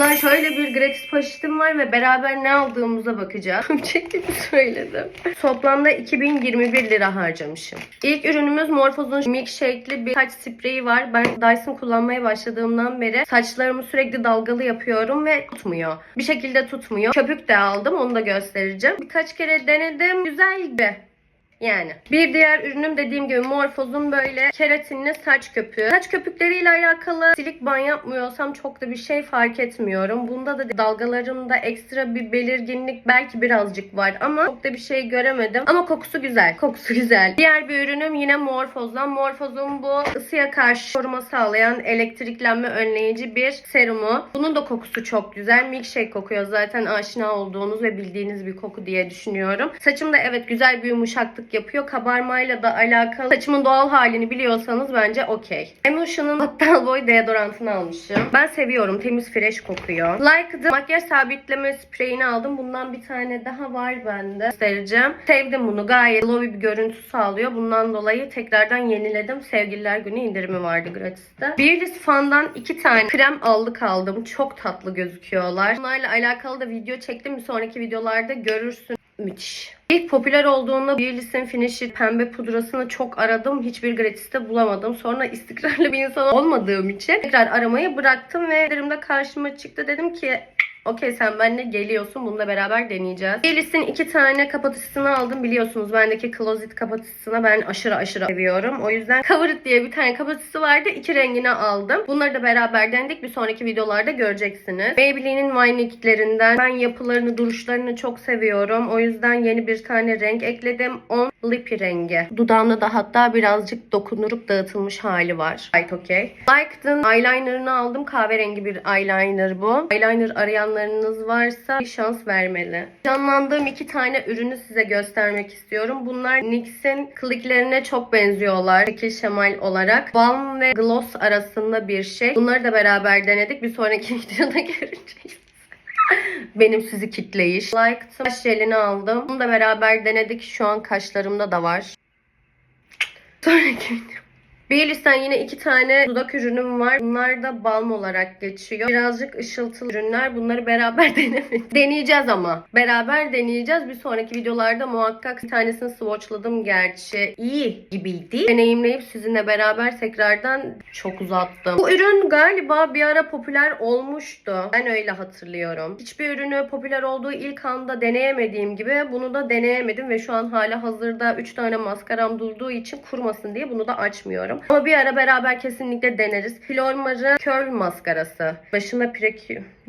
Kızlar şöyle bir gratis poşetim var ve beraber ne aldığımıza bakacağım. Çektiğimi söyledim. Toplamda 2021 lira harcamışım. İlk ürünümüz Morphose'un milkshake'li bir saç spreyi var. Ben Dyson kullanmaya başladığımdan beri saçlarımı sürekli dalgalı yapıyorum ve tutmuyor. Bir şekilde tutmuyor. Köpük de aldım onu da göstereceğim. Birkaç kere denedim. Güzeldi. Yani. Bir diğer ürünüm dediğim gibi Morphose'un böyle keratinli saç köpüğü. Saç köpükleriyle alakalı silik ban yapmıyorsam çok da bir şey fark etmiyorum. Bunda da dalgalarımda ekstra bir belirginlik belki birazcık var ama çok da bir şey göremedim. Ama kokusu güzel. Kokusu güzel. Diğer bir ürünüm yine Morphose'dan. Morphose'un bu ısıya karşı koruma sağlayan elektriklenme önleyici bir serumu. Bunun da kokusu çok güzel. Milkshake kokuyor zaten aşina olduğunuz ve bildiğiniz bir koku diye düşünüyorum. Saçımda evet güzel bir yumuşaklık yapıyor. Kabarmayla da alakalı. Saçımın doğal halini biliyorsanız bence okey. Emotion'un Battal Boy deodorantını almışım. Ben seviyorum. Temiz fresh kokuyor. Like the makyaj sabitleme spreyini aldım. Bundan bir tane daha var bende. Göstereceğim. Sevdim bunu. Gayet glowy bir görüntü sağlıyor. Bundan dolayı tekrardan yeniledim. Sevgililer günü indirimi vardı gratiste. Beauty Fun'dan iki tane krem aldık aldım. Çok tatlı gözüküyorlar. Bunlarla alakalı da video çektim. Bir sonraki videolarda görürsün. Müthiş. İlk popüler olduğunda Bielis'in Finish'i pembe pudrasını çok aradım. Hiçbir gratiste bulamadım. Sonra istikrarlı bir insan olmadığım için tekrar aramayı bıraktım ve elimde karşıma çıktı. Dedim ki Okey sen benimle geliyorsun. Bununla beraber deneyeceğiz. Bielis'in iki tane kapatıcısını aldım. Biliyorsunuz bendeki closet kapatıcısını ben aşırı aşırı seviyorum. O yüzden Cover diye bir tane kapatıcısı vardı. İki rengini aldım. Bunları da beraber denedik. Bir sonraki videolarda göreceksiniz. Maybelline'in Vinelic'lerinden ben yapılarını, duruşlarını çok seviyorum. O yüzden yeni bir tane renk ekledim. On Lippy rengi. Dudağımda da hatta birazcık dokunurup dağıtılmış hali var. Right okay. Like'ın eyelinerını aldım. Kahverengi bir eyeliner bu. Eyeliner arayanlarınız varsa bir şans vermeli. Canlandığım iki tane ürünü size göstermek istiyorum. Bunlar NYX'in kliklerine çok benziyorlar. Şekil şemal olarak. Balm ve gloss arasında bir şey. Bunları da beraber denedik. Bir sonraki videoda göreceğiz. Benim sizi kitleyiş. Like kaş jelini aldım. Bunu da beraber denedik. Şu an kaşlarımda da var. Sonraki video. Bielis'ten yine iki tane dudak ürünüm var. Bunlar da balm olarak geçiyor. Birazcık ışıltılı ürünler. Bunları beraber denemedik. Deneyeceğiz ama. Beraber deneyeceğiz. Bir sonraki videolarda muhakkak bir tanesini swatchladım gerçi. İyi gibiydi. Deneyimleyip sizinle beraber tekrardan çok uzattım. Bu ürün galiba bir ara popüler olmuştu. Ben öyle hatırlıyorum. Hiçbir ürünü popüler olduğu ilk anda deneyemediğim gibi bunu da deneyemedim ve şu an hala hazırda 3 tane maskaram durduğu için kurmasın diye bunu da açmıyorum. Ama bir ara beraber kesinlikle deneriz. Flormar'ı Curl maskarası. Başına prekü